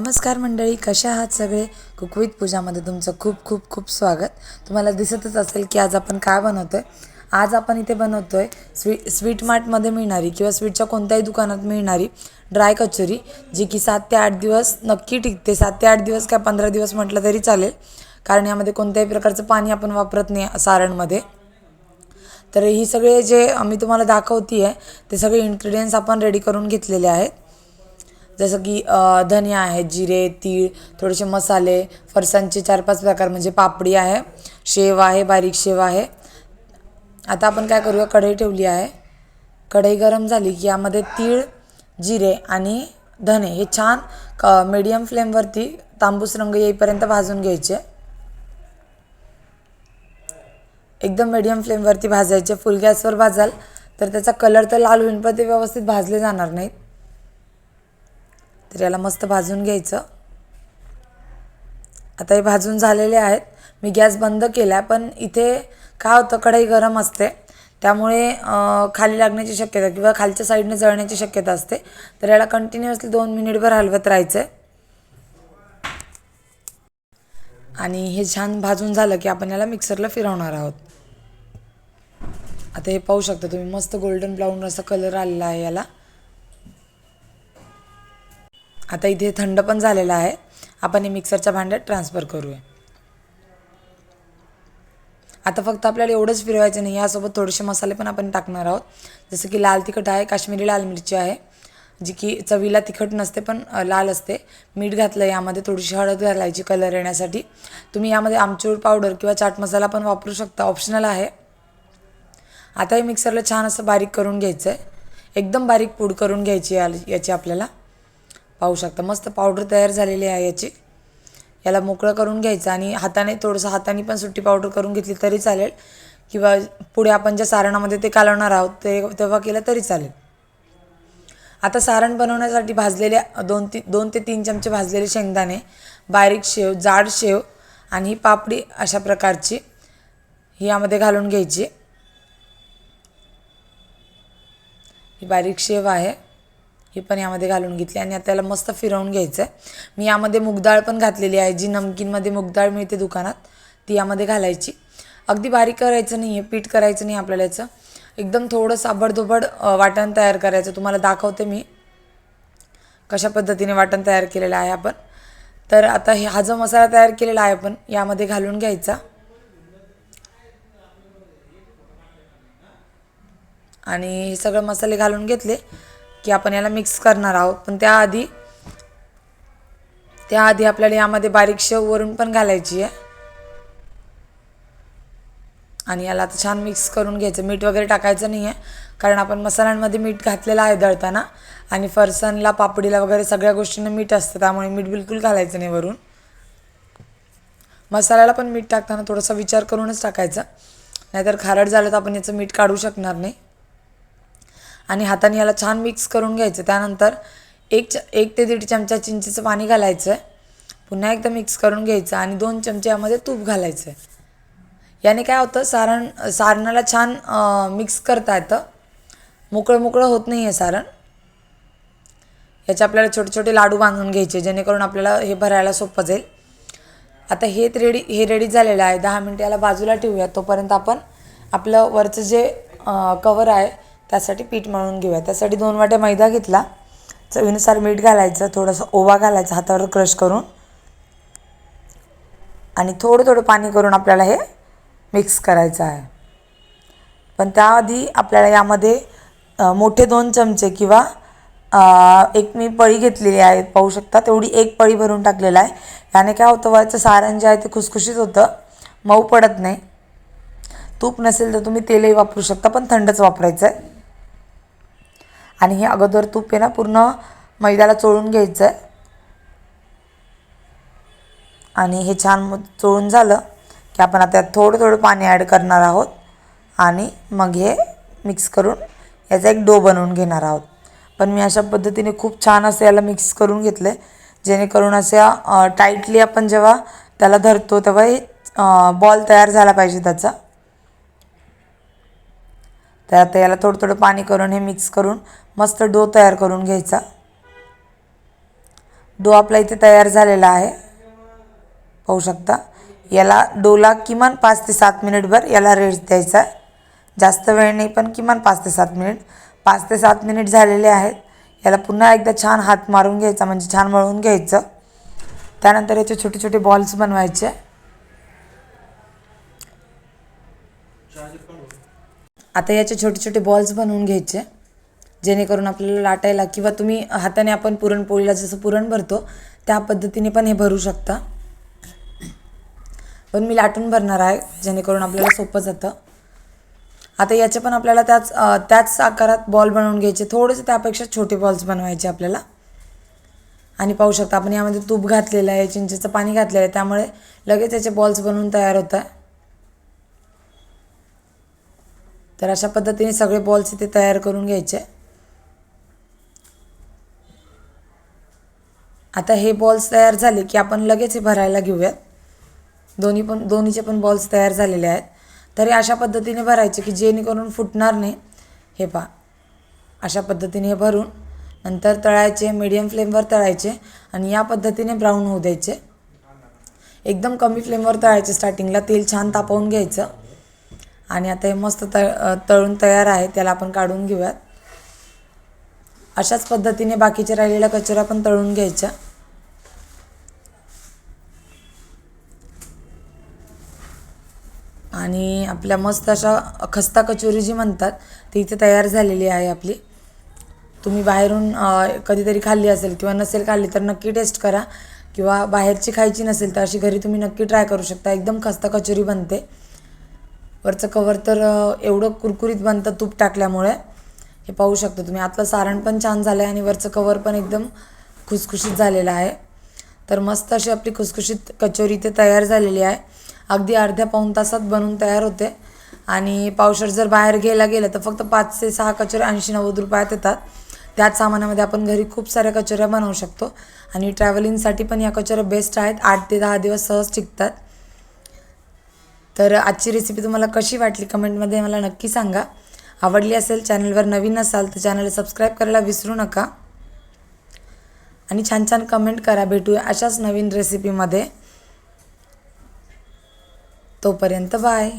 नमस्कार मंडळी कशा आहात सगळे? कुकवित पूजामध्ये तुमचं खूप खूप खूप स्वागत. तुम्हाला दिसतच असेल की आज आपण काय बनवतो आहे आज आपण इथे बनवतो आहे स्वी स्वीट मार्टमध्ये मिळणारी किंवा स्वीटच्या कोणत्याही दुकानात मिळणारी ड्राय कचोरी जी की सात ते आठ दिवस नक्की टिकते. सात ते आठ दिवस काय पंधरा दिवस म्हटलं तरी चालेल. कारण यामध्ये कोणत्याही प्रकारचं पाणी आपण वापरत नाही सारणमध्ये. तर ही सगळे जे मी तुम्हाला दाखवते आहे ते सगळे इन्ग्रेडियंट्स आपण रेडी करून घेतलेले आहेत. जसं की धनिया आहे जिरे तीळ थोडेसे मसाले फरसांचे चार पाच प्रकार म्हणजे पापडी आहे शेव आहे बारीक शेव आहे. आता आपण काय करूया कढई ठेवली आहे. कढई गरम झाली की यामध्ये तीळ जिरे आणि धने हे छान क मीडियम फ्लेमवरती तांबूस रंग येईपर्यंत भाजून घ्यायचे. एकदम मीडियम फ्लेमवरती भाजायचे. फुल गॅसवर भाजाल तर त्याचा कलर तर लाल होईल पण ते व्यवस्थित भाजले जाणार नाहीत. तर याला मस्त भाजून घ्यायचं. आता हे भाजून झालेले आहेत. मी गॅस बंद केला आहे पण इथे काय होतं कढई गरम असते. त्यामुळे खाली लागण्याची शक्यता किंवा खालच्या साईडने जळण्याची शक्यता असते. तर याला कंटिन्युअसली दोन मिनिटभर हलवत राहायचं आहे आणि हे छान भाजून झालं की आपण याला मिक्सरला फिरवणार आहोत. आता हे पाहू शकता तुम्ही मस्त गोल्डन ब्राऊन असा कलर आलेला आहे याला. आता इथे थंड पण झालेला आहे. आपण हे मिक्सरच्या भांड्यात ट्रान्सफर करूया. आता फक्त आपल्याला एवढंच फिरवायचं नाही यासोबत थोडेसे मसाले पण आपण टाकणार आहोत. जसं की लाल तिखट आहे काश्मीरी लाल मिरची आहे जी की चवीला तिखट नसते पण लाल असते. मीठ घातलं यामध्ये थोडीशी हळद घालायची कलर येण्यासाठी. तुम्ही यामध्ये आमचूर पावडर किंवा चाट मसाला पण वापरू शकता ऑप्शनल आहे. आता हे मिक्सरला छान असं बारीक करून घ्यायचं आहे एकदम बारीक पूड करून घ्यायची या याची आपल्याला. पाहू शकता. मस्त पावडर तयार झालेली आहे याची. याला मोकळं करून घ्यायचं आणि हाताने थोडंसं हाताने पण सुट्टी पावडर करून घेतली तरी चालेल. किंवा पुढे आपण ज्या सारणामध्ये ते कालवणार आहोत ते तेव्हा केलं तरी चालेल. आता सारण बनवण्यासाठी भाजलेले दोन ती दोन ते तीन चमचे भाजलेले शेंगदाणे बारीक शेव जाड शेव आणि ही पापडी अशा प्रकारची ही यामध्ये घालून घ्यायची. ही बारीक शेव आहे. हे पण यामध्ये घालून घेतली आणि आता त्याला मस्त फिरवून घ्यायचं आहे मी यामध्ये मुगडाळ पण घातलेली आहे जी नमकीनमध्ये मुगडाळ मिळते दुकानात ती यामध्ये घालायची. अगदी बारीक करायचं नाही आहे पीठ करायचं नाही आपल्याला याचं. एकदम थोडं साबडधोबड वाटण तयार करायचं. तुम्हाला दाखवते मी कशा पद्धतीने वाटण तयार केलेलं आहे आपण. तर आता हे हा जो मसाला तयार केलेला आहे आपण यामध्ये घालून घ्यायचा. आणि हे सगळं मसाले घालून घेतले. की आपण याला मिक्स करणार आहोत. पण त्याआधी त्याआधी आपल्याला यामध्ये बारीक शेव वरून पण घालायची आहे. आणि याला आता छान मिक्स करून घ्यायचं. मीठ वगैरे टाकायचं नाही आहे कारण आपण मसाल्यांमध्ये मीठ घातलेलं आहे दळताना. आणि फरसाणला पापडीला वगैरे सगळ्या गोष्टींना मीठ असतं. त्यामुळे मीठ बिलकुल घालायचं नाही वरून. मसाल्याला पण मीठ टाकताना थोडासा विचार करूनच टाकायचा. नाहीतर खारट झालं तर आपण याचं मीठ काढू शकणार नाही. आणि हाताने याला छान मिक्स करून घ्यायचं. त्यानंतर एक च एक ते दीड चमचा चिंचेचं पाणी घालायचं आहे पुन्हा एकदा मिक्स करून घ्यायचं आणि दोन चमचे यामध्ये तूप घालायचं आहे याने काय होतं सारण सारणाला छान मिक्स करता येतं. मोकळं मोकळं होत नाही आहे सारण. याचे आपल्याला छोटे छोटे लाडू बांधून घ्यायचे जेणेकरून आपल्याला हे भरायला सोपं जाईल. आता हे रेडी हे रेडी झालेलं आहे. दहा मिनटं याला बाजूला ठेवूया. तोपर्यंत आपण आपलं वरचं जे कवर आहे त्यासाठी पीठ मळून घेऊया. त्यासाठी दोन वाट्या मैदा घेतला. चवीनुसार मीठ घालायचं थोडंसं ओवा घालायचा हातावर क्रश करून. आणि थोडं थोडं पाणी करून आपल्याला हे मिक्स करायचं आहे. पण त्याआधी आपल्याला यामध्ये मोठे दोन चमचे किंवा एक मी पळी घेतलेली आहे पाहू शकता. तेवढी एक पळी भरून टाकलेला आहे. याने काय होतं वरचं सारण जे आहे ते खुसखुशीत होतं. मऊ पडत नाही. तूप नसेल तर तुम्ही तेलही वापरू शकता पण थंडच वापरायचं आहे आणि हे अगोदर तूप आहे ना पूर्ण मैद्याला चोळून घ्यायचं आहे आणि हे छान चोळून झालं की आपण आता थोडं थोडं पाणी ॲड करणार आहोत. आणि मग हे मिक्स करून याचा एक डो बनवून घेणार आहोत. पण मी अशा पद्धतीने खूप छान असं याला मिक्स करून घेतलं आहे जेणेकरून अशा टाईटली आपण जेव्हा त्याला धरतो तेव्हा हे बॉल तयार झाला पाहिजे त्याचा. तर आता याला थोडं थोडं पाणी करून हे मिक्स करून मस्त डो तयार करून घ्यायचा. डो आपला इथे तयार झालेला आहे. पाहू शकता. याला डोला किमान पाच ते सात मिनिटभर याला रेस्ट द्यायचा आहे. जास्त वेळ नाही पण किमान पाच ते सात मिनिट पाच ते सात मिनिट झालेले आहेत. याला पुन्हा एकदा छान हात मारून घ्यायचा म्हणजे छान मळून घ्यायचं. त्यानंतर याचे छोटे छोटे बॉल्स बनवायचे. आता याचे छोटे छोटे बॉल्स बनवून घ्यायचे जेणेकरून आपल्याला लाटायला किंवा तुम्ही हाताने आपण पुरणपोळीला जसं पुरण भरतो त्या पद्धतीने पण हे भरू शकता. पण मी लाटून भरणार आहे जेणेकरून आपल्याला सोपं जातं. आता याचे पण आपल्याला त्याच त्याच आकारात बॉल बनवून घ्यायचे. थोडेसे त्यापेक्षा छोटे बॉल्स बनवायचे आपल्याला. आणि पाहू शकता आपण यामध्ये तूप घातलेलं आहे चिंचेचं पाणी घातलेलं आहे त्यामुळे लगेच याचे बॉल्स बनवून तयार होत आहे. तर अशा पद्धतीने सगळे बॉल्स इथे तयार करून घ्यायचे. आता हे बॉल्स तयार झाले की आपण लगेच हे भरायला घेऊयात. दोन्ही पण दोन्हीचे पण बॉल्स तयार झालेले आहेत. तर हे अशा पद्धतीने भरायचे की जेणेकरून फुटणार नाही. हे पहा. अशा पद्धतीने हे भरून नंतर तळायचे मीडियम फ्लेमवर तळायचे आणि या पद्धतीने ब्राऊन होऊ द्यायचे. एकदम कमी फ्लेमवर तळायचे स्टार्टिंगला तेल छान तापवून घ्यायचं. आणि आता हे मस्त तळ तळून तयार आहे त्याला आपण काढून घेऊयात. अशाच पद्धतीने बाकीच्या राहिलेला कचरा पण तळून घ्यायचा आणि आपल्या मस्त अशा खस्ता कचोरी जी म्हणतात ती इथे तयार झालेली आहे आपली. तुम्ही बाहेरून कधीतरी खाल्ली असेल किंवा नसेल खाल्ली तर नक्की टेस्ट करा. किंवा बाहेरची खायची नसेल तर अशी घरी तुम्ही नक्की ट्राय करू शकता. एकदम खस्ता कचोरी बनते. वरचं कवर तर एवढं कुरकुरीत बनतं तूप टाकल्यामुळे. हे पाहू शकता तुम्ही. आतलं सारण पण छान झालं आहे आणि वरचं कवर पण एकदम खुसखुशीत झालेलं आहे. तर मस्त अशी आपली खुसखुशीत कचोरी इथे तयार झालेली आहे. अगदी अर्ध्या पाऊण तासात बनवून तयार होते. आणि पावसाळ जर बाहेर घ्यायला गेलं तर फक्त पाच ते सहा कचोऱ्या ऐंशी नव्वद रुपयात येतात. त्याच सामानामध्ये आपण घरी खूप साऱ्या कचोऱ्या बनवू शकतो. आणि ट्रॅव्हलिंगसाठी पण या कचोऱ्या बेस्ट आहेत. आठ ते दहा दिवस सहज टिकतात. तर आजची रेसिपी तुम्हाला कशी वाटली कमेंटमध्ये मला नक्की सांगा. आवडली असेल चॅनलवर नवीन असाल तर चॅनल सबस्क्राईब करायला विसरू नका. आणि छान छान कमेंट करा. भेटूया अशाच नवीन रेसिपीमध्ये तोपर्यंत बाय